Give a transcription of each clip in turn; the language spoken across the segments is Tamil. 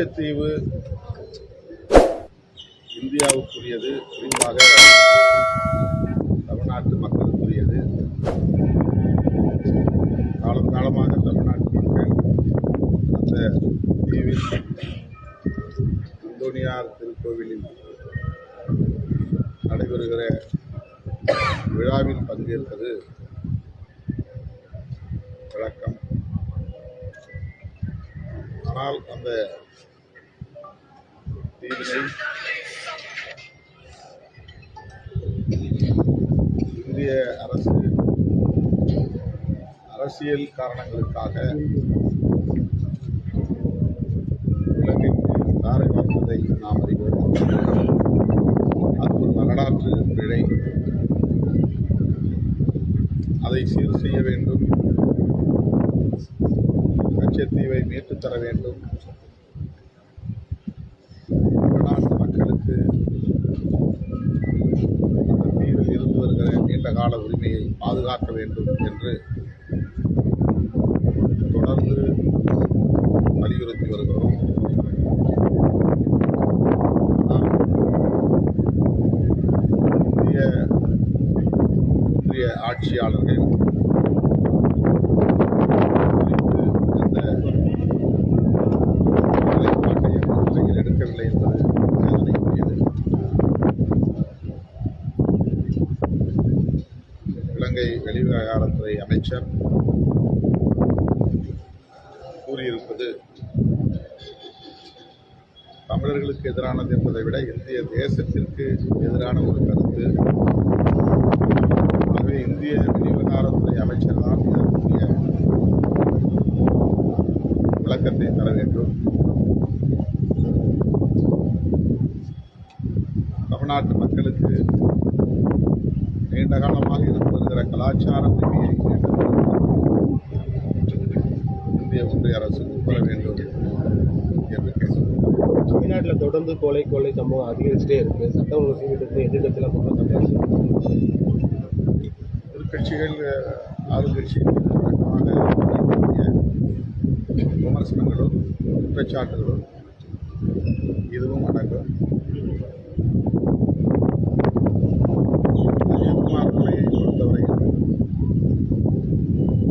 கச்சத்தீவு இந்தியாவுக்குரியது குறிப்பாக தமிழ்நாட்டு மக்களுக்குரியது. காலம் காலமாக தமிழ்நாட்டு மக்கள் அந்த தீவில் அந்தோனியார் திருக்கோவிலில் நடைபெறுகிற விழாவில் பங்கேற்பது வழக்கம். ஆனால் அந்த தீவினை இந்திய அரசு அரசியல் காரணங்களுக்காக இலங்கைக்கு தாரை வார்த்ததை நாம் அறிவோம். அது ஒரு வரலாற்று பிழை. அதை சீர் செய்ய வேண்டும். தீவை மீட்டுத் தர வேண்டும். நாட்டு மக்களுக்கு அந்த தீவில் இருந்து வருகிற நீண்ட கால உரிமையை பாதுகாக்க வேண்டும் என்று தொடர்ந்து வலியுறுத்தி வருகிறோம். இந்திய ஆட்சியாளர்கள் அமைச்சர் கூறியிருப்பது தமிழர்களுக்கு எதிரானது என்பதை விட இந்திய தேசத்திற்கு எதிரான ஒரு கருத்து. ஆகவே இந்திய விவகாரத்துறை அமைச்சர் தான் இதற்குரிய விளக்கத்தை தர வேண்டும். தமிழ்நாட்டு மக்களுக்கு நீண்ட காலமாக இருந்து வருகிற கலாச்சார உரிமையை இந்திய ஒன்றிய அரசு முன்வர வேண்டும் என்று தமிழ்நாட்டில் தொடர்ந்து கொலை கொலை சம்பவம் அதிகரிச்சுட்டே இருக்கு. சட்டம் ஒழுங்கு சீர்திருத்தம் எதிர்கட்சியெல்லாம் குற்றம் சாட்டியாச்சு எதிர்கட்சிகள் ஆளுங்கட்சி விமர்சனங்களும் குற்றச்சாட்டுகளும் இதுவும் அடங்கும் அஜித்குமார் கொலையை பொறுத்தவரையில்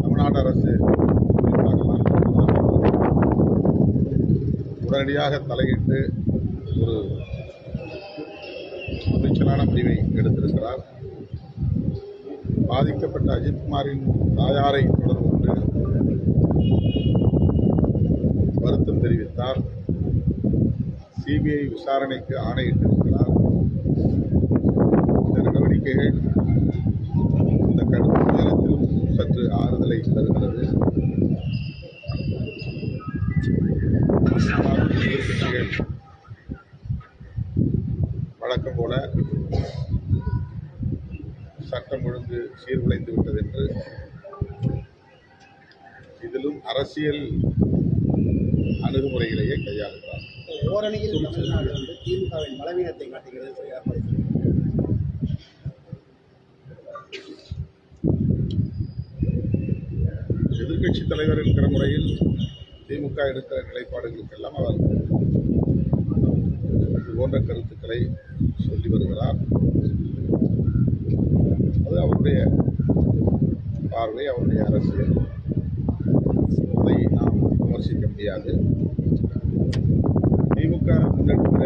தமிழ்நாடு அரசு குறிப்பாக மருத்துவ உடனடியாக தலையிட்டு ஒரு துணிச்சலான முடிவை எடுத்திருக்கிறார். பாதிக்கப்பட்ட அஜித்குமாரின் தாயாரை தொடர்பு கொண்டு வருத்தம் தெரிவித்தார். சிபிஐ விசாரணைக்கு ஆணையிட்டிருக்கிறார். இந்த நடவடிக்கைகள் இந்த கடும் நேரத்திலும் சற்று ஆறுதலை தருகிறது ஆனால் எதிர்க்கட்சிகள் வழக்கம் போல சட்டம் ஒழுங்கு சீர்குலைந்து விட்டது என்று இதிலும் அரசியல் அணுகுமுறைகளையே கையாளுகிறார். ஓரணியில் தமிழ்நாடு வந்து திமுகவின் பலவீனத்தை காட்டுகிறது எதிர்க்கட்சி தலைவர் என்கிற முறையில் திமுக எடுக்கிற நிலைப்பாடுகளுக்கெல்லாம் அவர் இது போன்ற கருத்துக்களை சொல்லி வருகிறார். அது அவருடைய பார்வை அவருடைய அரசியல் அதை நாம் விமர்சிக்க முடியாது. திமுக முன்னெடுக்கிற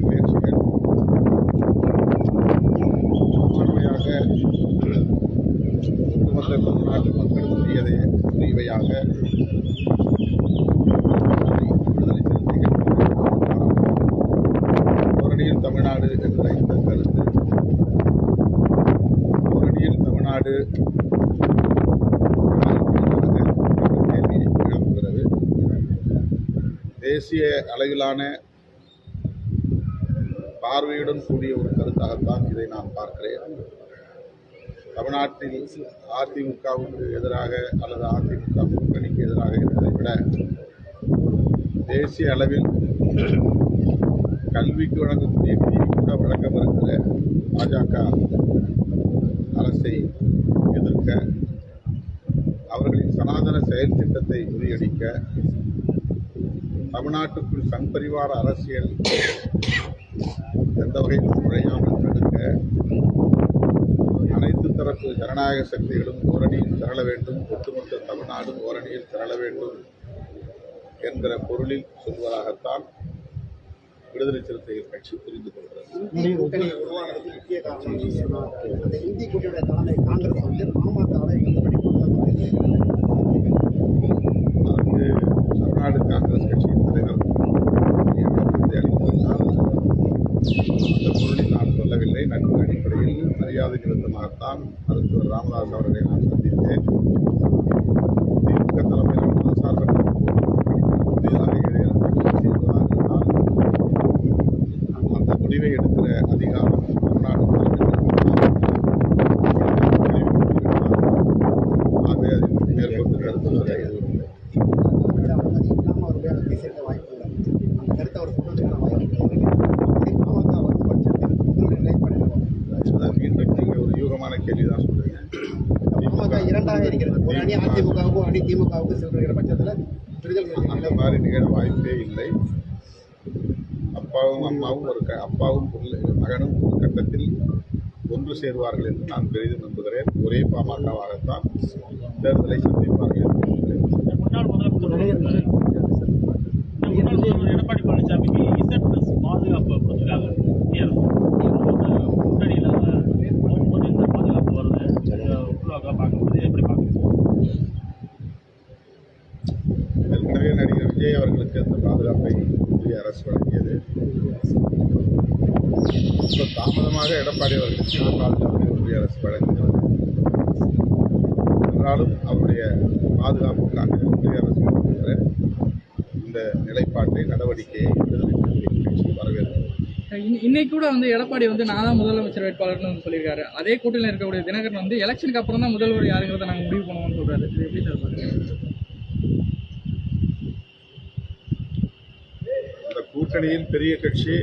முயற்சிகள் முழுமையாக ஒட்டுமொத்த தமிழ்நாட்டு மக்களுக்குரியதை உரிமையாக விடுதலை சிறுத்தைகள் ஓரணியில் தமிழ்நாடு என்ற இந்த கருத்து ஓரணியில் தமிழ்நாடு கேள்வியை எழுப்புகிறது தேசிய அளவிலான பார்வையுடன் கூடிய ஒரு கருத்தாகத்தான் இதை நான் பார்க்கிறேன். தமிழ்நாட்டில் அதிமுகவுக்கு எதிராக அல்லது அதிமுக கூட்டணிக்கு எதிராக இருப்பதை விட தேசிய அளவில் கல்விக்கு வழங்கக்கூடிய நிதியை கூட வழங்க பாஜக அரசை எதிர்க்க அவர்களின் சனாதன செயல் திட்டத்தை முறியடிக்க தமிழ்நாட்டுக்குள் சங் பரிவார அரசியல் எந்த வகையிலும் நுழையாமல் தடுக்க அனைத்து தரப்பு ஜனநாயக சக்திகளும் ஓரணியில் திரள வேண்டும் ஒட்டுமொத்த தமிழ்நாடும் ஓரணியில் திரள வேண்டும் என்கிற பொருளில் சொல்வதாகத்தான் விடுதலை சிறுத்தைகள் கட்சி புரிந்து கொள்கிறது இந்தி கூட்டணி உருவானதுக்கு முக்கிய காரணம் நீங்க சொன்னாங்க. அந்த இந்தி கூட்டணியோட தலைமை காங்கிரஸ் வந்து பாமகவை கண்டுபிடி அதற்கு தமிழ்நாடு காங்கிரஸ் கட்சியின் தலைவர் விளக்கத்தை அளித்திருந்தால் அந்த பொருளில் நான் சொல்லவில்லை நட்பு அடிப்படையில் மரியாதை நிறுத்தமாகத்தான் மருத்துவர் ராமதாஸ் அவர்களை நான் சந்தித்தேன் திமுக தலைமையில் மதசார்பற்ற புதிதாக இடையில் இருந்தால் அந்த முடிவை எடுக்கிற அதிகாரம் தமிழ்நாடு முதலமைச்சர் ஆகவே அதில் மேற்கொண்டு கருத்து சொல்ல எதுவும் இல்லை அது இல்லாம ஒரு வேலை பேசியிருக்க வாய்ப்பு இல்லை அந்த கருத்தை அவர் சொல்றதுக்கான வாய்ப்பு இல்லை அப்படி பாமக வரும் பட்சத்தில் உங்களுடைய நிலைப்பாடு என்ன? அதான் மீண்டும் நீங்கள் ஒரு யூகமான கேள்வி தான் பாமக இரண்டாக இருக்கிறது. ஒரு அணி அதிமுகவுக்கும் ஒரு அணி திமுகவுக்கும் செல்கிற பட்சத்தில் விடுதலை அந்த மாதிரி நிகழ வாய்ப்பே இல்லை. அப்பாவும் அம்மாவும் ஒரு க அப்பாவும் பிள்ளை மகனும் ஒரு கட்டத்தில் ஒன்று சேருவார்கள் என்று நான் பெரிதும் நம்புகிறேன். ஒரே பாமகவாகத்தான் தேர்தலை சந்திப்பார்கள் என்று நம்புகிறேன். முன்னாள் முதலமைச்சர் முன்னாள் முதல்வர் எடப்பாடி பழனிசாமிக்கு இசட் பிளஸ் பாதுகாப்பு கொடுத்துருக்காங்க மத்திய அரசு. கூட்டணியில் போகும்போது இந்த பாதுகாப்பு வருது உருவாக்க பார்க்கும்போது எப்படி பார்க்குறீங்க ஏற்கனவே நடிகர் விஜய் அந்த பாதுகாப்பை புதிய அரசு வழங்கியது இப்போ தாமதமாக எடப்பாடி அவர்களுக்கு இந்த பாதுகாப்பை ஒன்றிய அரசு வழங்குகிறது என்றாலும் அவருடைய பாதுகாப்புக்காக ஒன்றிய அரசு இந்த நிலைப்பாட்டை நடவடிக்கையை விடுதலை வரவேற்கிறது இன்னைக்கு கூட வந்து எடப்பாடி வந்து நான் தான் முதலமைச்சர் வேட்பாளர்னு வந்து சொல்லியிருக்காரு. அதே கூட்டணியில் இருக்கக்கூடிய தினகரன் வந்து எலெக்ஷனுக்கு அப்புறம் தான் முதல்வர் யாருங்கிறத நாங்கள் முடிவு பண்ணுவோம்னு சொல்றாரு. எப்படி சார் பாருங்க அந்த கூட்டணியில் பெரிய கட்சி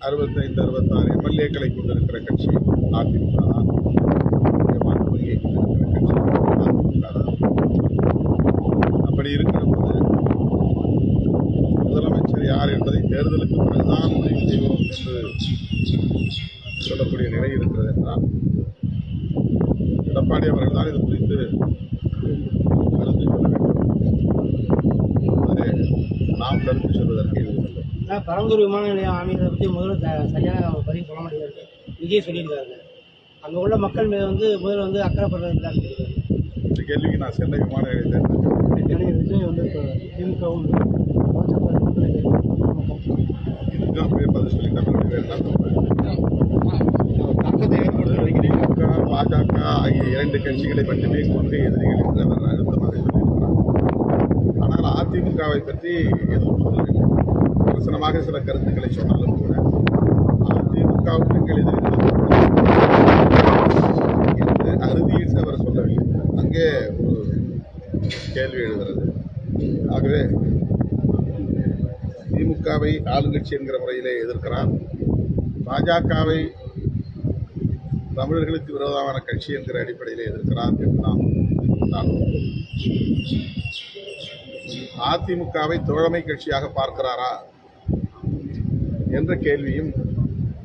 அறுபத்தைந்து அறுபத்தாறு எம்எல்ஏக்களை கொண்டிருக்கிற கட்சி அதிமுக தான் முக்கியமான கொள்கையை கொண்டிருக்கிற கட்சி அதிமுக தான் அப்படி இருக்கிற போது முதலமைச்சர் யார் என்பதை தேர்தலுக்கு பிறகுதான் முடிவு செய்வோம் என்று சொல்லக்கூடிய நிலை இருக்கிறது என்றால் எடப்பாடி அவர்கள் தான் இது குறித்து கருத்து சொல்ல வேண்டும் அதிலே நாம் கருத்து சொல்வதற்கு எதுவும் பரந்தூர் விமான நிலையம் அமைக்கிறத பற்றி முதல்ல த- சரியான பதிவு சொல்ல மாட்டேங்கிறாரு. விஜய் சொல்லியிருக்காரு. அங்கே உள்ள மக்கள் மீது வந்து முதல்ல வந்து அக்கறைப்படுறது இல்லைன்னு சொல்லியிருக்காரு இந்த கேள்விக்கு நான் சென்னை விமான நிலையத்தில் நடிகர் விஜய் வந்து திமுகவும் பதில் சொல்லி தமிழ் பாஜக ஆகிய இரண்டு கட்சிகளை மட்டுமே கொள்கை எதிரிகள் என்று அவர் அழுத்தமாக சொல்லியிருக்கிறார் ஆனால் அதிமுகவை பற்றி எதுவும் சொல்லவில்லை. விமர்சனமாக சில கருத்துக்களை சொன்னாலும் கூட அதிமுகவுக்கு எங்கள் எதிரிகள் என்று அறுதியிட்டு அவர் சொல்லவில்லை. அங்கே ஒரு கேள்வி எழுகிறது. ஆகவே திமுகவை ஆளுங்கட்சி என்கிற முறையிலே எதிர்க்கிறார். பாஜகவை தமிழர்களுக்கு விரோதமான கட்சி என்கிற அடிப்படையில் எதிர்க்கிறார் என்று நான் அதிமுகவை தோழமை கட்சியாக பார்க்கிறாரா என்ற கேள்வியும்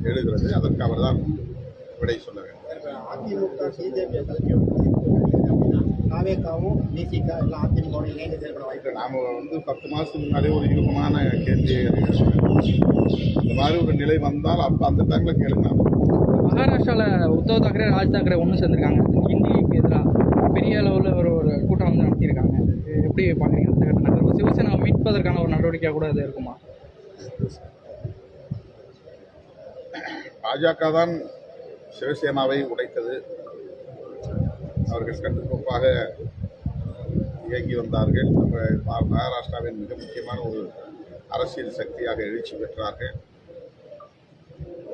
எழுகிறது. அதற்கு அவர்தான் விடை சொல்ல வேண்டும். அதிமுக நாம் வந்து பத்து மாதத்துக்கு முன்னாடியே ஒரு யூகமான கேள்வியை. அந்த மாதிரி ஒரு நிலை வந்தால் அப்போ அந்த டைமில் கேளுங்க. மகாராஷ்டிராவில் உத்தவ் தாக்கரே ராஜ் தாக்கரே ஒன்று சேர்ந்திருக்காங்க. ஹிந்திக்கு எதிராக பெரிய அளவில் ஒரு ஒரு கூட்டம் வந்து நடத்தியிருக்காங்க. எப்படி பார்க்குறீங்க சிவசேனா மீட்பதற்கான ஒரு நடவடிக்கையாக கூட அது இருக்குமா? பாஜக தான் சிவசேனாவை உடைத்தது. அவர்கள் கட்டுக்கோப்பாக இயங்கி வந்தார்கள். நம்ம மகாராஷ்டிராவின் மிக முக்கியமான ஒரு அரசியல் சக்தியாக எழுச்சி பெற்றார்கள்.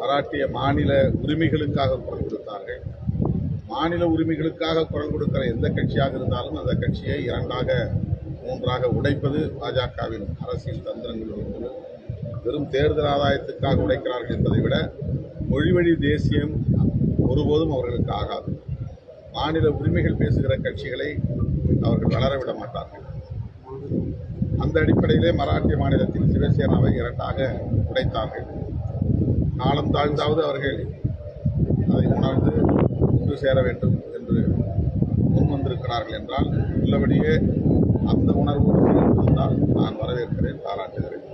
மராட்டிய மாநில உரிமைகளுக்காக குரல் கொடுத்தார்கள். மாநில உரிமைகளுக்காக குரல் கொடுக்கிற எந்த கட்சியாக இருந்தாலும் அந்த கட்சியை இரண்டாக மூன்றாக உடைப்பது பாஜகவின் அரசியல் தந்திரங்கள் ஒன்று வெறும் தேர்தல் ஆதாயத்துக்காக உடைக்கிறார்கள் என்பதை விட மொழிவழி தேசியம் ஒருபோதும் அவர்களுக்கு ஆகாது. மாநில உரிமைகள் பேசுகிற கட்சிகளை அவர்கள் வளர விட மாட்டார்கள். அந்த அடிப்படையிலே மராட்டிய மாநிலத்தில் சிவசேனாவை இரண்டாக உடைத்தார்கள். காலம் தாழ்ந்தாவது அவர்கள் அதை உணர்ந்து ஒன்று சேர வேண்டும் என்று முன் வந்திருக்கிறார்கள் என்றால் உள்ளபடியே அந்த உணர்வு இருந்தால் நான் வரவேற்கிறேன் பாராட்டுகிறேன்